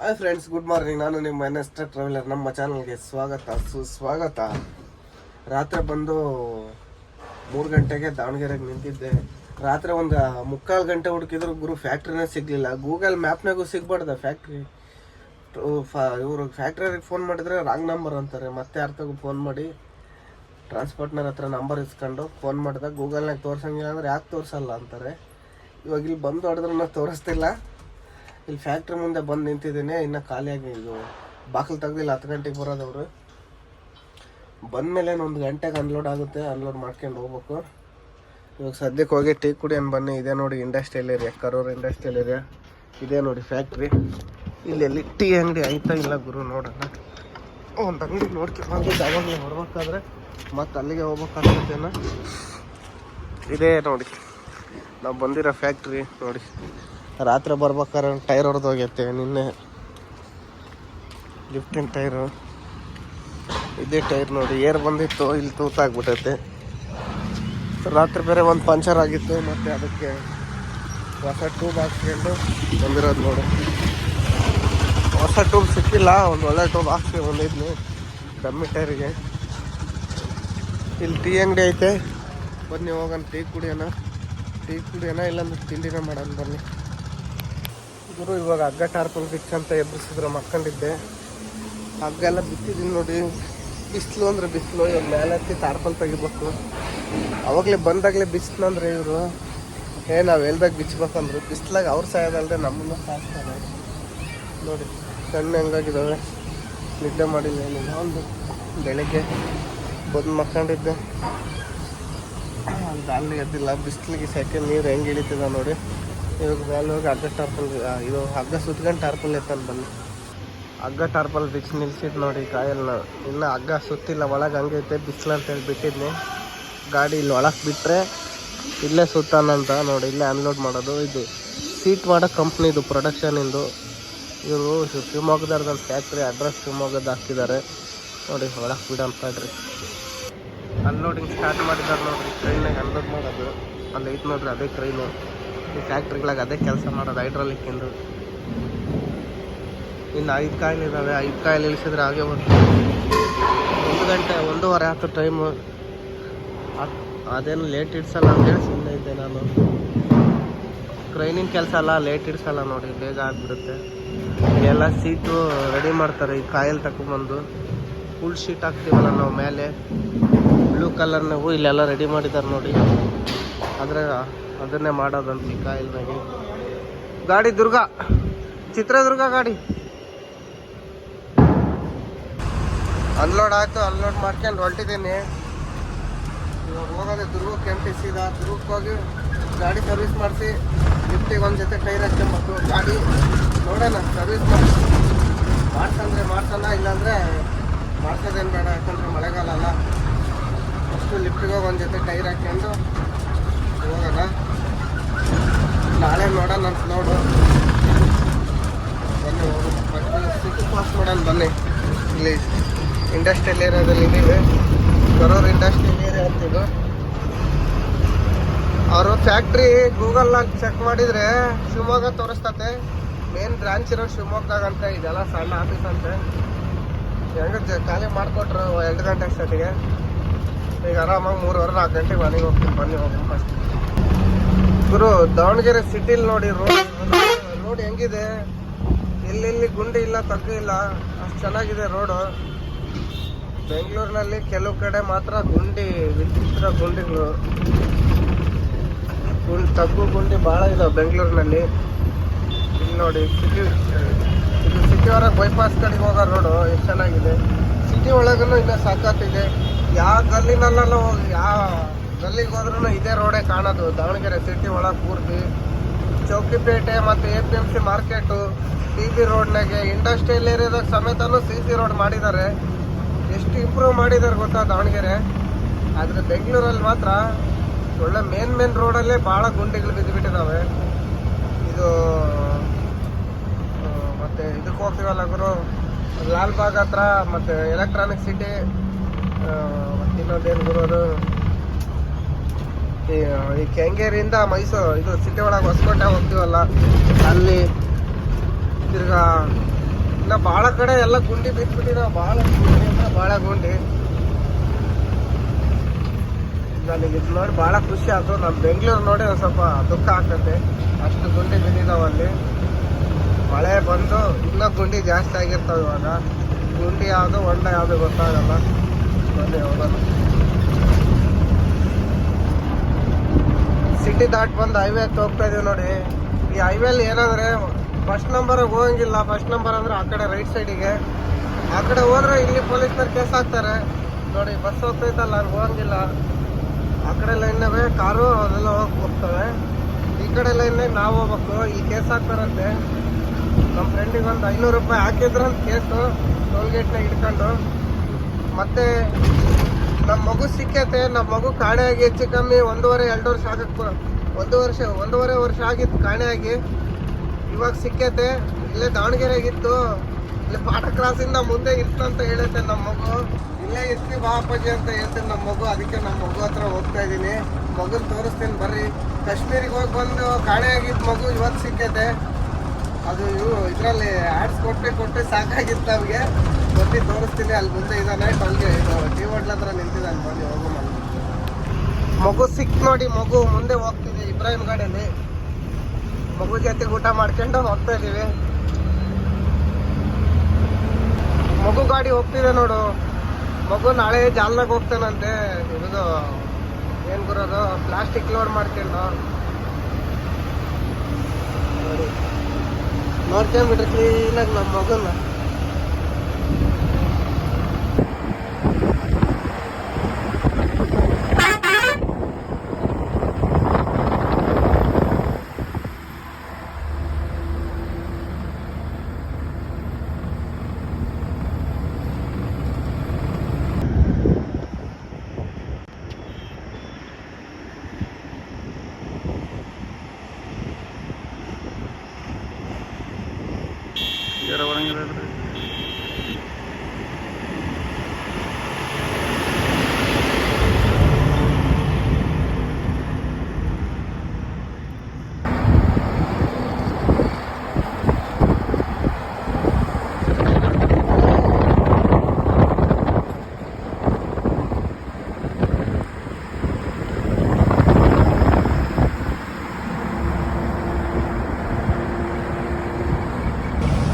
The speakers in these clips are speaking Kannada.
ಹಾಯ್ ಫ್ರೆಂಡ್ಸ್ ಗುಡ್ ಮಾರ್ನಿಂಗ್ ನಾನು ನಿಮ್ಮ ಎನ್ ಎಸ್ ಟ್ರಾವೆಲರ್ ನಮ್ಮ ಚಾನಲ್ಗೆ ಸ್ವಾಗತ, ಸುಸ್ವಾಗತ. ರಾತ್ರಿ ಬಂದು ಮೂರು ಗಂಟೆಗೆ ದಾವಣಗೆರೆಗೆ ನಿಂತಿದ್ದೆ. ರಾತ್ರಿ ಒಂದು ಮುಕ್ಕಾಲು ಗಂಟೆ ಹುಡುಕಿದ್ರು ಗುರು ಫ್ಯಾಕ್ಟ್ರಿನೇ ಸಿಗಲಿಲ್ಲ. ಗೂಗಲ್ ಮ್ಯಾಪ್ನಾಗೂ ಸಿಗ್ಬಾರ್ದ ಫ್ಯಾಕ್ಟ್ರಿ ಇವರು ಫ್ಯಾಕ್ಟ್ರಿಗೆ ಫೋನ್ ಮಾಡಿದ್ರೆ ರಾಂಗ್ ನಂಬರ್ ಅಂತಾರೆ. ಮತ್ತೆ ಯಾರ್ತಾಗೂ ಫೋನ್ ಮಾಡಿ ಟ್ರಾನ್ಸ್ಪೋರ್ಟ್ನರ್ ಹತ್ರ ನಂಬರ್ ಇಸ್ಕೊಂಡು ಫೋನ್ ಮಾಡಿದಾಗ ಗೂಗಲ್ನಾಗ ತೋರ್ಸಂಗಿಲ್ಲ ಅಂದರೆ ಯಾಕೆ ತೋರಿಸಲ್ಲ ಅಂತಾರೆ. ಇವಾಗ ಇಲ್ಲಿ ಬಂದು ಹೊಡೆದ್ರೂ ತೋರಿಸ್ತಿಲ್ಲ. ಇಲ್ಲಿ ಫ್ಯಾಕ್ಟ್ರಿ ಮುಂದೆ ಬಂದು ನಿಂತಿದ್ದೀನಿ, ಇನ್ನು ಖಾಲಿಯಾಗಿ ಇದು ಬಾಗಿಲು ತೆಗ್ದಿಲ್ಲ, ಹತ್ತು ಗಂಟೆಗೆ ಬರೋದವರು ಬಂದಮೇಲೆ ಒಂದು ಗಂಟೆಗೆ ಅನ್ಲೋಡ್ ಆಗುತ್ತೆ ಅನ್ಲೋಡ್ ಮಾಡ್ಕೊಂಡು ಹೋಗ್ಬೇಕು. ಇವಾಗ ಸದ್ಯಕ್ಕೆ ಹೋಗಿ ಟೀ ಕುಡಿಯೋಣ ಬನ್ನಿ, ಇದೇ ನೋಡಿ industrial area Karur industrial area ಇದೇ ನೋಡಿ ಫ್ಯಾಕ್ಟ್ರಿ ಇಲ್ಲೆಲ್ಲಿ ಟೀ ಅಂಗಡಿ ಆಯ್ತಾ ಇಲ್ಲ ಗುರು, ನೋಡೋಣ. ಒಂದು ಅಂಗಡಿ ನೋಡ್ಕೊಂಡು ಅವಾಗಲೇ ಹೊಡ್ಬೇಕಾದ್ರೆ ಮತ್ತೆ ಅಲ್ಲಿಗೆ ಹೋಗ್ಬೇಕಾಗ್ತದೇನ. ಇದೇ ನೋಡಿ, ನಾವು ಬಂದಿರೋ ಫ್ಯಾಕ್ಟ್ರಿ ನೋಡಿ. ರಾತ್ರಿ ಬರ್ಬೇಕಾದ್ರೆ ಟೈರ್ ಹೊಡೆದು ಹೋಗೈತೆ, ನಿನ್ನೆ ಲಿಫ್ಟಿನ ಟೈರು. ಇದೇ ಟೈರ್ ನೋಡಿ, ಏರ್ ಬಂದಿತ್ತು, ಇಲ್ಲಿ ತೂತಾಗ್ಬಿಟ್ಟೈತೆ ರಾತ್ರಿ ಬೇರೆ ಒಂದು ಪಂಚರ್ ಆಗಿತ್ತು, ಮತ್ತು ಅದಕ್ಕೆ ಹೊಸ ಟ್ಯೂಬ್ ಹಾಕ್ಸ್ಕೊಂಡು ಬಂದಿರೋದು ನೋಡಿ. ಹೊಸ ಟ್ಯೂಬ್ ಸಿಕ್ಕಿಲ್ಲ, ಒಂದು ಒಳ್ಳೆ ಟ್ಯೂಬ್ ಹಾಕ್ಸಿ ಬಂದಿದ್ನಿ, ಕಮ್ಮಿ ಟೈರಿಗೆ. ಇಲ್ಲಿ ಟೀ ಅಂಗಡಿ ಐತೆ. ಬನ್ನಿ ಹೋಗೋಣ, ಟೀ ಕುಡಿಯೋಣ. ಟೀ ಕುಡಿಯೋಣ, ಇಲ್ಲಾಂದ್ರೆ ತಿಂಡಿನ ಮಾಡೋಣ, ಬನ್ನಿ. ಗುರು ಇವಾಗ ಹಗ್ಗ ಟಾರ್ಪಲ್ ಬಿಚ್ಚ ಅಂತ ಎಬ್ಬಿಸಿದ್ರು, ಮಕ್ಕಂಡಿದ್ದೆ. ಹಗ್ಗ ಎಲ್ಲ ಬಿತ್ತಿದ್ದೀನಿ ನೋಡಿ. ಬಿಸಿಲು ಅಂದರೆ ಬಿಸಿಲು ಇವಾಗ ಮೇಲೆ ಹತ್ತಿ ಟಾರ್ಪಲ್ ತೆಗಿಬೇಕು. ಅವಾಗಲೇ ಬಂದಾಗಲೇ ಬಿಸಿಲಂದ್ರೆ ಇವರು. ಏ, ನಾವು ಎಲ್ದಾಗ ಬಿಚ್ಚಬೇಕಂದ್ರು ಬಿಸ್ಲಾಗ ಅವ್ರು ಸಾಯೋದಲ್ದೆ ನಮ್ಮನ್ನು ಸಾಕ್ತಾರೆ. ನೋಡಿ, ಕಣ್ಣು ಹೆಂಗಾಗಿದ್ದಾವೆ ನಿದ್ದೆ ಮಾಡಿಲ್ಲ ಏನಿಲ್ಲ. ಒಂದು ಬೆಳಗ್ಗೆ ಬಂದು ಮಕ್ಕಂಡಿದ್ದೆ. ಅಲ್ಲಿ ಎದ್ದಿಲ್ಲ. ಬಿಸಿಲಿಗೆ ಸೆಕೆ ನೀರು ಹೆಂಗೆ ಇಳಿತದ ನೋಡಿ. ಇವಾಗ ಮೇಲೆ ಹೋಗಿ ಹಗ್ಗ ಟಾರ್ಪಲ್ ಇದು ಹಗ್ಗ ಸುತ್ಕೊಂಡು ಟಾರ್ಪಲ್ ಎತ್ತಲ್ಲಿ ಬನ್ನಿ. ಹಗ್ಗ ಟಾರ್ಪಲ್ ಬಿಚ್ಚಿ ನಿಲ್ಸಿದ್ ನೋಡಿ ಕಾಯಲ್ನ. ಇನ್ನು ಹಗ್ಗ ಸುತ್ತಿಲ್ಲ, ಒಳಗೆ ಹಂಗೆ ಐತೆ ಬಿಸಿಲು ಅಂತೇಳಿ ಬಿಟ್ಟಿದ್ನಿ ಗಾಡಿ ಇಲ್ಲಿ ಒಳಗೆ ಬಿಟ್ಟರೆ ಇಲ್ಲೇ ಸುತ್ತಾನಂತ ನೋಡಿ, ಇಲ್ಲೇ ಅನ್ಲೋಡ್ ಮಾಡೋದು. ಇದು ಸೀಟ್ ಮಾಡೋ ಕಂಪ್ನಿದು ಪ್ರೊಡಕ್ಷನಿಂದು ಇವರು ಶಿವಮೊಗ್ಗದವ್ರದ್ದು ಫ್ಯಾಕ್ಟ್ರಿ ಅಡ್ರೆಸ್ ಶಿವಮೊಗ್ಗದ ಹಾಕಿದ್ದಾರೆ. ನೋಡಿ, ಒಳಗೆ ಬಿಡಂತ ಇಡ್ರಿ ಅನ್ಲೋಡಿಂಗ್ ಸ್ಟಾರ್ಟ್ ಮಾಡಿದ್ದಾರೆ ನೋಡ್ರಿ ಟ್ರೈನಾಗ ಅನ್ಲೋಡ್ ಮಾಡೋದು. ಅಲ್ಲಿ ಐತೆ ನೋಡ್ರಿ ಅದೇ ಟ್ರೈನು ಈ ಫ್ಯಾಕ್ಟ್ರಿಗಳಾಗ ಅದೇ ಕೆಲಸ ಮಾಡೋದು ಹೈಡ್ರಾಲಿಕ್ಕಿಂದು ಇನ್ನು ಐದು ಕಾಯಿಲ್ ಇದ್ದಾವೆ ಐದು ಕಾಯಿಲ್ ಇಳಿಸಿದ್ರೆ ಹಾಗೆ ಬರ್ತದೆ ಒಂದು ಗಂಟೆ, ಒಂದೂವರೆ ಆಯ್ತು ಟೈಮು ಅದೇನು ಲೇಟ್ ಇಡ್ಸಲ್ಲ ಅಂತೇಳಿ ಸುಮ್ಮನೆ ಇದ್ದೆ ನಾನು. ಟ್ರೈನಿಂಗ್ ಕೆಲಸ ಅಲ್ಲ ಲೇಟ್ ಇಡ್ಸಲ್ಲ ನೋಡಿ ಬೇಗ ಆಗಿಬಿಡುತ್ತೆ ಎಲ್ಲ ಸೀಟು ರೆಡಿ ಮಾಡ್ತಾರೆ, ಈ ಕಾಯಲ್ಲಿ ತಗೊಂಬಂದು ಫುಲ್ ಶೀಟ್ ಹಾಕ್ತೀವಲ್ಲ ನಾವು ಮೇಲೆ. ಬ್ಲೂ ಕಲರ್ನಾಗೂ ಇಲ್ಲೆಲ್ಲ ರೆಡಿ ಮಾಡಿದ್ದಾರೆ ನೋಡಿ. ಆದರೆ ಅದನ್ನೇ ಮಾಡೋದಂತ ಈ ಕಾಯಿಲ್ನಾಗೆ ಗಾಡಿ ದುರ್ಗ, ಚಿತ್ರದುರ್ಗ ಗಾಡಿ. ಅನ್ಲೋಡ್ ಆಯ್ತು ಅನ್ಲೋಡ್ ಮಾಡ್ಕೊಂಡು ಹೊರಟಿದ್ದೀನಿ. ಇವಾಗ ಹೋಗೋದೆ ದುರ್ಗಕ್ಕೆ ಎಂ ಸೀದಾ ದುರ್ಗಕ್ಕೆ ಹೋಗಿ ಗಾಡಿ ಸರ್ವಿಸ್ ಮಾಡಿಸಿ ಲಿಫ್ಟಿಗೆ ಒಂದು ಜೊತೆ ಟೈರ್ ಹಾಕ್ಕೊಂಬತ್ತು ಗಾಡಿ ನೋಡೋಣ ಸರ್ವಿಸ್ ಮಾಡಿ ಮಾಡ್ಸಂದ್ರೆ ಮಾಡ್ಸೋಣ, ಇಲ್ಲಾಂದರೆ ಮಾಡ್ಸೋದೇನು ಬೇಡ, ಯಾಕಂದರೆ ಮಳೆಗಾಲ ಅಲ್ಲ. ಅಷ್ಟು ಲಿಫ್ಟಿಗೆ ಹೋಗಿ ಒಂದು ಜೊತೆ ಟೈರ್ ಹಾಕ್ಕೊಂಡು ಹೋಗೋಣ. ನಾಳೆ ನೋಡೋಣ ಅಂತ ನೋಡು. ಬನ್ನಿ ಸಿಟಿ ಪಾಸ್ ಮಾಡೋಣ, ಬನ್ನಿ. ಇಲ್ಲಿ ಇಂಡಸ್ಟ್ರಿಯಲ್ ಏರಿಯಾದಲ್ಲಿ ಇದ್ದೀವಿ ಬರೋರು ಇಂಡಸ್ಟ್ರಿಯಲ್ ಏರಿಯಾ ಅಂತಿದ್ದು ಅವರು ಫ್ಯಾಕ್ಟ್ರಿ ಗೂಗಲ್ನಾಗ ಚೆಕ್ ಮಾಡಿದರೆ ಶಿವಮೊಗ್ಗ ತೋರಿಸ್ತತೆ. ಮೇನ್ ಬ್ರಾಂಚ್ ಇರೋ ಶಿವಮೊಗ್ಗದಾಗ ಅಂತ, ಇದೆಲ್ಲ ಸಣ್ಣ ಆಫೀಸ್ ಅಂತೆ. ಹೆಂಗೆ ಖಾಲಿ ಮಾಡಿಕೊಟ್ರು ಎರಡು ಗಂಟೆ ಅಷ್ಟೊತ್ತಿಗೆ. ಈಗ ಆರಾಮಾಗಿ ಮೂರುವರೆ, ನಾಲ್ಕು ಗಂಟೆಗೆ ಮನೆಗೆ ಹೋಗ್ತೀನಿ. ಬನ್ನಿ ಹೋಗ್ತೀನಿ ಫಸ್ಟ್ ಗುರು, ದಾವಣಗೆರೆ ಸಿಟಿಲಿ ನೋಡಿ, ರೋಡ್ ರೋಡ್ ಹೆಂಗಿದೆ? ಎಲ್ಲೆಲ್ಲಿ ಗುಂಡಿ ಇಲ್ಲ, ತಗ್ಗು ಇಲ್ಲ, ಅಷ್ಟು ಚೆನ್ನಾಗಿದೆ ರೋಡು. ಬೆಂಗಳೂರಿನಲ್ಲಿ ಕೆಲವು ಕಡೆ ಮಾತ್ರ ಗುಂಡಿ, ವಿಚಿತ್ರ ಗುಂಡಿಗಳು. ಗುಂಡಿ, ತಗ್ಗು ಗುಂಡಿ ಭಾಳ ಇದಾವೆ ಬೆಂಗಳೂರಿನಲ್ಲಿ. ಇಲ್ಲಿ ನೋಡಿ, ಸಿಟಿ, ಇದು ಸಿಟಿ ಬೈಪಾಸ್ ಕಡೆಗೆ ಹೋಗೋ ರೋಡು ಎಷ್ಟು ಚೆನ್ನಾಗಿದೆ. ಸಿಟಿ ಒಳಗೂ ಇನ್ನೂ ಸಾಕಾತಿದೆ. ಯಾವ ಗಲ್ಲಿನಲ್ಲೂ ಯಾವ ಗಲ್ಲಿಗೆ ಹೋದ್ರೂ ಇದೇ ರೋಡೇ ಕಾಣೋದು. ದಾವಣಗೆರೆ ಸಿಟಿ ಒಳಗೆ ಪೂರ್ತಿ. ಚೌಕಿಪೇಟೆ ಮತ್ತು A P M C market C C ರೋಡ್ನಾಗೆ industrial ಏರಿಯಾದಾಗ ಸಮೇತನೂ ಸಿ ಸಿ ರೋಡ್ ಮಾಡಿದ್ದಾರೆ. ಎಷ್ಟು ಇಂಪ್ರೂವ್ ಮಾಡಿದ್ದಾರೆ ಗೊತ್ತಾ ದಾವಣಗೆರೆ? ಆದರೆ ಬೆಂಗಳೂರಲ್ಲಿ ಮಾತ್ರ ಒಳ್ಳೆ ಮೇನ್ ಮೇನ್ ರೋಡಲ್ಲೇ ಭಾಳ ಗುಂಡಿಗಳು ಬಿದ್ದುಬಿಟ್ಟಿದ್ದಾವೆ ಇದು ಮತ್ತು ಇದಕ್ಕೆ ಹೋಗ್ತೀವಲ್ಲ ಗುರು? ಲಾಲ್ಬಾಗ್ ಹತ್ರ ಮತ್ತು ಎಲೆಕ್ಟ್ರಾನಿಕ್ ಸಿಟಿ ಇನ್ನೊಂದೇನು ಗುರು ಅದು? ಈ ಕೆಂಗೇರಿಯಿಂದ ಮೈಸೂರು, ಇದು ಸಿಟಿ ಒಳಗೆ ಹೊಸಕೋಟೆ ಹೋಗ್ತೀವಲ್ಲ, ಅಲ್ಲಿ ತಿರ್ಗಾ ಇನ್ನ ಭಾಳ ಕಡೆ ಎಲ್ಲ ಗುಂಡಿ ಬಿಟ್ಬಿಟ್ಟಿದಾವ ಭಾಳ ಗುಂಡಿ ಭಾಳ ಗುಂಡಿ. ನನಗೆ ಇದು ನೋಡಿ ಭಾಳ ಖುಷಿ ಆಯ್ತು. ನಮ್ಮ ಬೆಂಗಳೂರು ನೋಡಿ ಒಂದು ಸ್ವಲ್ಪ ದುಃಖ ಆಗ್ತದೆ ಅಷ್ಟು ಗುಂಡಿ ಬಿದ್ದಿದಾವ ಅಲ್ಲಿ. ಮಳೆ ಬಂದು ಇನ್ನೂ ಗುಂಡಿ ಜಾಸ್ತಿ ಆಗಿರ್ತಾವೆ ಇವಾಗ. ಗುಂಡಿ ಯಾವುದು, ಹೊಂಡ ಯಾವುದು ಗೊತ್ತಾಗಲ್ಲ. ಬನ್ನಿ ಹೋಗೋಣ. ಸಿಟಿ ದಾಟ್ ಬಂದು ಹೈವೇ ಹೋಗ್ತಾ ಇದೀವಿ ನೋಡಿ. ಈ ಹೈವೇ ಅಲ್ಲಿ ಏನಾದ್ರೆ ಫಸ್ಟ್ ನಂಬರ್ ಹೋಗಂಗಿಲ್ಲ. ಫಸ್ಟ್ ನಂಬರ್ ಅಂದ್ರೆ ಆ ಕಡೆ ರೈಟ್ ಸೈಡಿಗೆ ಆ ಕಡೆ ಹೋದ್ರೆ ಇಲ್ಲಿ ಪೊಲೀಸ್ನವ್ರು ಕೇಸ್ ಹಾಕ್ತಾರೆ. ನೋಡಿ ಬಸ್ ಹೋಗ್ತೈತಲ್ಲ ಅಲ್ಲಿ ಹೋಗಂಗಿಲ್ಲ. ಆ ಕಡೆ ಲೈನ್ನವೇ ಕಾರು ಅದೆಲ್ಲ ಹೋಗಿ ಹೋಗ್ತವೆ. ಈ ಕಡೆ ಲೈನ್ ನಾವು ಹೋಗ್ಬೇಕು. ಈ ಕೇಸ್ ಹಾಕ್ತಾರಂತೆ. ನಮ್ಮ ಫ್ರೆಂಡಿಗೆ ಒಂದು ಐನೂರು ರೂಪಾಯಿ ಹಾಕಿದ್ರಂತ ಕೇಸು ಟೋಲ್ ಗೇಟ್ನಾಗ ಇಟ್ಕೊಂಡು ಮತ್ತೆ ನಮ್ಮ ಮಗು ಸಿಕ್ಕೈತೆ ನಮ್ಮ ಮಗು ಕಾಣೆಯಾಗಿ ಹೆಚ್ಚು ಕಮ್ಮಿ ಒಂದೂವರೆ ಎರಡು ವರ್ಷ ಆಗಕ್ಕೆ ಒಂದು ವರ್ಷ, ಒಂದೂವರೆ ವರ್ಷ ಆಗಿತ್ತು ಕಾಣೆಯಾಗಿ ಇವಾಗ ಸಿಕ್ಕೈತೆ ಇಲ್ಲೇ ದಾವಣಗೆರೆಗಿತ್ತು. ಇಲ್ಲಿ ಪಾಠ ಕ್ಲಾಸಿಂದ ಮುಂದೆ ಇರ್ತಂತ ಹೇಳುತ್ತೆ ನಮ್ಮ ಮಗು. ಇಲ್ಲೇ ಇರ್ತಿ ಬಾ ಅಪ್ಪಾಜಿ ಅಂತ ಹೇಳ್ತೀನಿ ನಮ್ಮ ಮಗು. ಅದಕ್ಕೆ ನಮ್ಮ ಮಗು ಹತ್ರ ಹೋಗ್ತಾ ಇದ್ದೀನಿ. ಮಗುನ ತೋರಿಸ್ತೀನಿ ಬರ್ರಿ. ಕಾಶ್ಮೀರಿಗೆ ಹೋಗಿ ಬಂದು ಕಾಣೆಯಾಗಿದ್ದ ಮಗು ಇವತ್ತು ಸಿಕ್ಕೈತೆ ಅದು ಇವು ಇದರಲ್ಲಿ ಆಡ್ಸ್ ಕೊಟ್ಟು ಕೊಟ್ಟೆ ಸಾಕಾಗಿತ್ತು ಅವ್ರಿಗೆ. ಬನ್ನಿ, ತೋರಿಸ್ತೀನಿ. ಅಲ್ಲಿ ಮುಂದೆ ಇದ್ದಾನೆ ಟೋಲ್ಗೆ ಇದು ಟಿ ಹೋಟ್ಲ್ ಹತ್ರ ನಿಂತಿದ್ದಾನೆ ಬನ್ನಿ, ಹೋಗು ಮನೆ. ಮಗು ಸಿಕ್ ನೋಡಿ, ಮಗು ಮುಂದೆ ಹೋಗ್ತಿದೆ ಇಬ್ರಾಹಿಂ ಗಾಡಿಯಲ್ಲಿ ಮಗು ಜೊತೆ ಊಟ ಮಾಡ್ಕೊಂಡು ಹೋಗ್ತಾ ಇದೀವಿ. ಮಗು ಗಾಡಿ ಹೋಗ್ತಿದೆ ನೋಡು. ಮಗು ನಾಳೆ ಜಾಲ್ನಾಗ ಹೋಗ್ತಾನಂತೆ. ಇದು, ಏನ್ ಬರೋದು ಪ್ಲಾಸ್ಟಿಕ್ ಲೋಡ್ ಮಾಡ್ಕೊಂಡು. ನೋಡಿ. નોર કિલોમીટરથી લગ્નમાં ગમે ನಮ್ಮ ಮಗನ್ನ ಜರ ಒಣಗಿರೋದ್ರಿ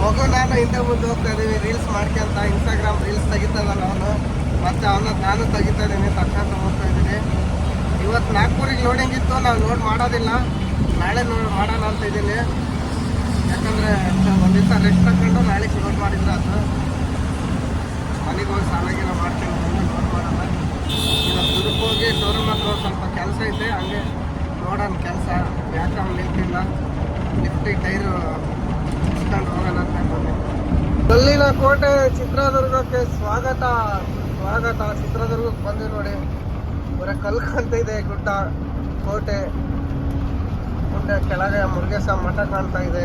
ಮಗು ನಾನು ಹಿಂದೆ ಮುಂದೆ ಹೋಗ್ತಾ ಇದೀವಿ ರೀಲ್ಸ್ ಮಾಡ್ಕೊಂತ ಇನ್ಸ್ಟಾಗ್ರಾಮ್ ರೀಲ್ಸ್ ತೆಗಿತಾನಲ್ಲ ಅವನು ಮತ್ತೆ ಅವನ ನಾನು ತೆಗಿತಾ ಇದ್ದೀನಿ ತಕ್ಕಂತ ಹೋಗ್ತಾ ಇದ್ದೀನಿ ಇವತ್ತು ನಾಗ್ಪುರಿಗೆ ಲೋಡಿಂಗ್ ಇತ್ತು ನಾವು ಲೋಡ್ ಮಾಡೋದಿಲ್ಲ. ನಾಳೆ ಲೋಡ್ ಮಾಡೋಣ ಅಂತ ಇದ್ದೀನಿ. ಯಾಕಂದರೆ ಒಂದು ದಿವಸ ರೆಸ್ಟ್ ತಗೊಂಡು ನಾಳೆ ಲೋಡ್ ಮಾಡಿದ್ರೆ ಅದು. ಮನೆಗೆ ಹೋಗಿ ಸಾಲಾಗಿಲ್ಲ ಮಾಡ್ತೀವಿ ಬಂದು ಲೋಡ್ ಮಾಡೋಣ. ಇವತ್ತು ದುರ್ಗ್ ಹೋಗಿ ಶೋರೂಮ್ ಹತ್ರ ಸ್ವಲ್ಪ ಕೆಲಸ ಇದೆ ಹಂಗೆ ನೋಡೋಣ ಕೆಲಸ. ಯಾಕೆ ಅವ್ನು ನಿಂತಿಲ್ಲ. ನಿಫ್ಟಿ ಟೈರು ಇಸ್ಕೊಂಡು ಹೋಗೋಣ ಅಂತ ಅಲ್ಲಿನ ಕೋಟೆ ಚಿತ್ರದುರ್ಗಕ್ಕೆ ಸ್ವಾಗತ. ಸ್ವಾಗತ ಚಿತ್ರದುರ್ಗಕ್ಕೆ ಬಂದು ನೋಡಿ. ಬರೀ ಕಲ್ಲು ಅಂತ ಇದೆ ಗುಡ್ಡ, ಕೋಟೆ. ಮುಂದೆ ಕೆಳಗೆ ಮುರುಗೇಶ ಮಠ ಕಾಣ್ತಾ ಇದೆ.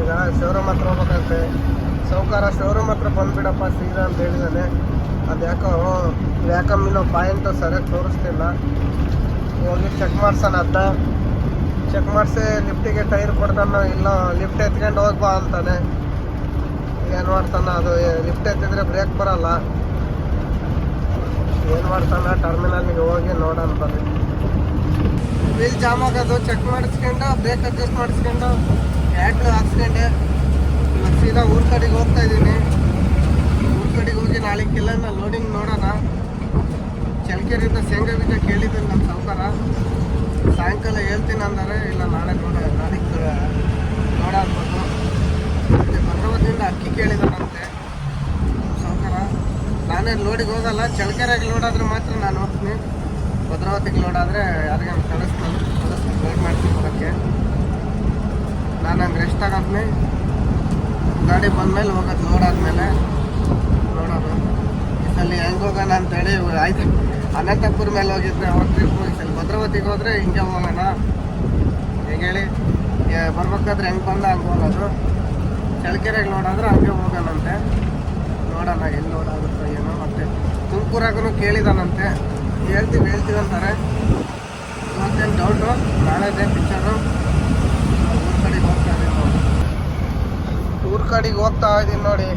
ಈಗ ಶೋರೂಮ್ ಹತ್ರ ಹೋಗ್ಬೇಕಂತೆ. ಸೌಕಾರ ಶೋರೂಮ್ ಹತ್ರ ಬಂದ್ಬಿಡಪ್ಪ ಸೀದಾ ಅಂತ ಹೇಳಿದಾನೆ. ಅದು ಯಾಕೋ ಯಾಕಮ್ಮಿನೋ ಪಾಯಿಂಟ್ ಸರಿಯಾಗಿ ತೋರಿಸ್ತಿಲ್ಲ. ಹೋಗಿ ಚೆಕ್ ಮಾಡ್ಸೋಣ ಅಂತ. ಚೆಕ್ ಮಾಡಿಸಿ ಲಿಫ್ಟಿಗೆ ಟೈರ್ ಕೊಡ್ತಾನೋ ಇಲ್ಲ ಲಿಫ್ಟ್ ಎತ್ಕೊಂಡು ಹೋಗ್ಬಾ ಅಂತಾನೆ. ಏನು ಮಾಡ್ತಾನ ಅದು ಲಿಫ್ಟ್ ಎತ್ತಿದ್ರೆ ಬ್ರೇಕ್ ಬರಲ್ಲ. ಏನು ಮಾಡ್ತಾನ? ಟರ್ಮಿನಲ್ಗೆ ಹೋಗಿ ನೋಡೋಣ ಬರ್ರಿ ವೀಲ್ ಜಾಮ್ ಆಗೋದು ಚೆಕ್ ಮಾಡಿಸ್ಕೊಂಡು ಬ್ರೇಕ್ ಅಡ್ಜಸ್ಟ್ ಮಾಡಿಸ್ಕೊಂಡು ಹ್ಯಾಂಡ್ಲ್ ಹಾಕ್ಸ್ಕೊಂಡೆ ಸೀದಾ ಊರ್ ಕಡೆಗೆ ಹೋಗ್ತಾ ಇದ್ದೀನಿ. ಊರ್ ಕಡೆಗೆ ಹೋಗಿ ನಾಳೆ ಲೋಡಿಂಗ್ ನೋಡೋಣ. ಚಳ್ಕೆರೆಯಿಂದ ಶೇಂಗಾ ಬೀಜ ಕೇಳಿದ್ದೀನಿ ನಮ್ಮ ಸಾವುಕಾರ. ಸಾಯಂಕಾಲ ಹೇಳ್ತೀನಿ ಅಂದರೆ, ಇಲ್ಲ ನಾಳೆ ನೋಡ ನಾಳೆ ನೋಡೋದು ಮತ್ತೆ ಭದ್ರಾವತಿಯಿಂದ ಅಕ್ಕಿ ಸಾವುಕಾರ ನಾನೇ ಲೋಡಿಗೆ ಹೋಗಲ್ಲ ಚಳ್ಕೆರೆಗೆ ಲೋಡ್ ಆದರೆ ಮಾತ್ರ ನಾನು ಹೋಗ್ತೀನಿ. ಭದ್ರಾವತಿಗೆ ಲೋಡ್ ಆದರೆ ಯಾರಿಗಾನ ಕಳಿಸ್ತೀನಿ. ಕಳಿಸ್ತೀನಿ ಲೋಡ್ ಮಾಡ್ತೀನಿ ಬರೋಕ್ಕೆ. ನಾನು ಹಂಗೆ ರೆಸ್ಟ್ ಆಗತ್ತೀನಿ ಗಾಡಿ ಬಂದಮೇಲೆ ಹೋಗೋದು ಲೋಡ್ ಆದಮೇಲೆ ನೋಡೋದು. ಈ ಸಲ ಹೆಂಗೆ ಹೋಗೋಣ ಅಂತೇಳಿ ಆಯ್ತು. ಅನಂತಪುರ ಮೇಲೆ ಹೋಗಿದ್ದೆ ಅವಾಗ ಟ್ರಿಪ್ ಈ ಸಲ ಭದ್ರಾವತಿಗೆ ಹೋದರೆ ಹಿಂಗೆ ಹೋಗೋಣ. ಹೇಗೆ ಹೇಳಿ? ಬರ್ಬೇಕಾದ್ರೆ ಹೆಂಗೆ ಬಂದ ಹಂಗೆ ಹೋಗೋದು. ಚಳ್ಕೆರೆಗೆ ಲೋಡ್ ಆದರೆ ಹಂಗೆ ಹೋಗೋಣಂತೆ. ನೋಡೋಣ ಎಲ್ಲಿ ನೋಡಾಗುತ್ತೋ ಏನೋ, ಮತ್ತೆ ತುಮಕೂರಾಗೂ ಕೇಳಿದಾನಂತೆ. ಹೇಳ್ತೀವಿ ಹೇಳ್ತೀವಿ ಅಂತಾರೆ. ಇವತ್ತೇನು ಡೌಟು ನಾಳೆದೇ ಪಿಕ್ಚರು ಊರ ಕಡೆಗೆ ಹೋಗ್ತಾ ನೋಡಿ. ಊರ ಕಡೆಗೆ ಹೋಗ್ತಾ ಇದ್ದೀನಿ ನೋಡಿ.